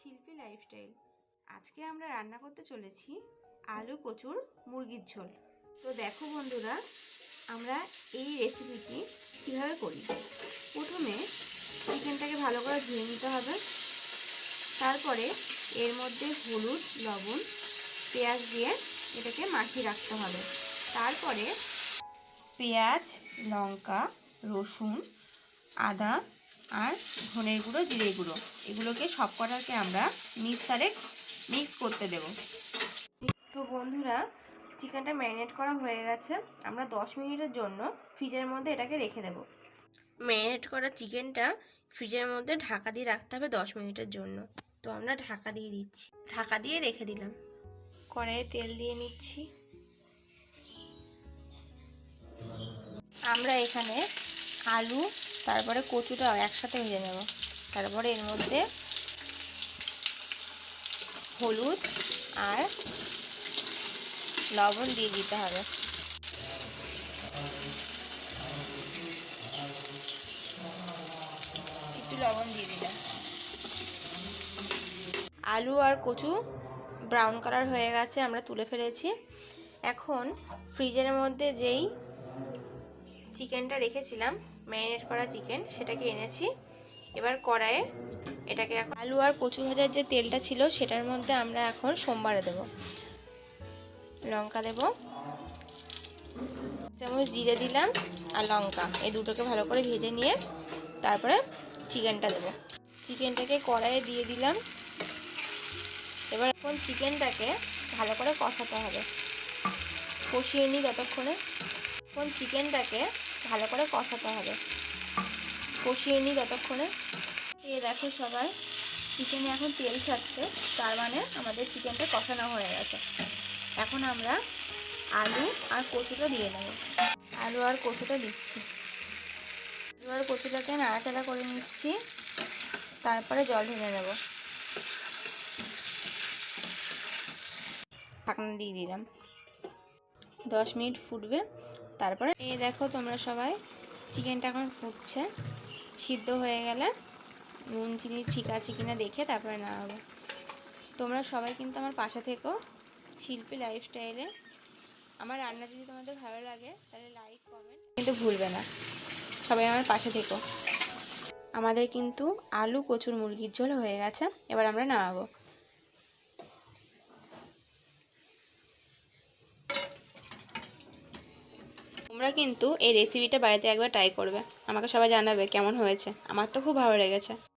শিল্পী লাইফস্টাইল আজকে আমরা রান্না করতে চলেছি আলু কচুর মুরগির ঝোল। তো দেখো বন্ধুরা, আমরা এই রেসিপিটি কীভাবে করি? প্রথমে চিকেনটাকে ভালো করে ধুয়ে নিতে হবে। তারপরে এর মধ্যে হলুদ, লবণ, পেঁয়াজ দিয়ে এটাকে মাখিয়ে রাখতে হবে। তারপরে পেঁয়াজ, লঙ্কা, রসুন, আদা আর ধনের গুঁড়ো, জিরে গুঁড়ো। এগুলোকে সব কটাকে আমরা মিক্সারে মিক্স করতে দেব। তো বন্ধুরা, চিকেনটা ম্যারিনেট করা হয়ে গেছে। আমরা দশ মিনিটের জন্য ফ্রিজের মধ্যে এটাকে রেখে দেব। ম্যারিনেট করা চিকেনটা ফ্রিজের মধ্যে ঢাকা দিয়ে রাখতে হবে দশ মিনিটের জন্য। তো আমরা ঢাকা দিয়ে দিচ্ছি। ঢাকা দিয়ে রেখে দিলাম। কড়াইয়ে তেল দিয়ে নিচ্ছি। আমরা এখানে আলু তারপরে কচুটা একসাথে ভেজে নেব। তারপরে এর মধ্যে হলুদ আর লবণ দিয়ে দিতে হবে। একটু লবণ দিয়ে দিলাম আলু আর কচু ব্রাউন কালার হয়ে গেছে, আমরা তুলে ফেলেছি। এখন ফ্রিজের মধ্যে যেই চিকেনটা রেখেছিলাম ম্যারিনেট করা চিকেন, সেটাকে এনেছি। এবার কড়াইয়ে এটাকে এখন আলু আর কচু ভাজার যে তেলটা ছিল, সেটার মধ্যে আমরা এখন সোমবারে দেব। লঙ্কা দেব। চামচ জিরে দিলাম আর লঙ্কা। এই দুটোকে ভালো করে ভেজে নিয়ে তারপরে চিকেনটা দেব। চিকেনটাকে কড়াইয়ে দিয়ে দিলাম। এবার এখন চিকেনটাকে ভালো করে কষাতে হবে। কষিয়ে নিই যতক্ষণে এখন চিকেনটাকে ভালো করে কষাতে হবে। কষিয়ে নিই যতক্ষণে। এ দেখো সবাই চিকেনে এখন তেল ছাড়ছে, তার মানে আমাদের চিকেনটা কষানো হয়ে গেছে। এখন আমরা আলু আর কচুটা দিয়ে নেব। আলু আর কচুটা দিচ্ছি। আলু আর কচুটাকে নাড়াচাড়া করে নিচ্ছি। তারপরে জল ঢেলে নেব। ঢাকনা দিয়ে দিলাম। দশ মিনিট ফুটবে। তারপরে এই দেখো তোমরা সবাই, চিকেনটা এখন ফুটছে। সিদ্ধ হয়ে গেলে নুন, চিনি ঠিক আছে কিনা দেখে তারপরে নামাবো তোমরা সবাই কিন্তু আমার পাশে থেকো, শিল্পী লাইফস্টাইলে আমার রান্না যদি তোমাদের ভালো লাগে, তাহলে লাইক কমেন্ট কিন্তু ভুলবে না। সবাই আমার পাশে থেকো। আমাদের কিন্তু আলু, কচুর মুরগির ঝোল হয়ে গেছে। এবার আমরা নামাবো। তোমরা কিন্তু এই রেসিপিটা বাড়িতে একবার ট্রাই করবে। আমাকে সবাই জানাবে কেমন হয়েছে। আমার তো খুব ভালো লেগেছে।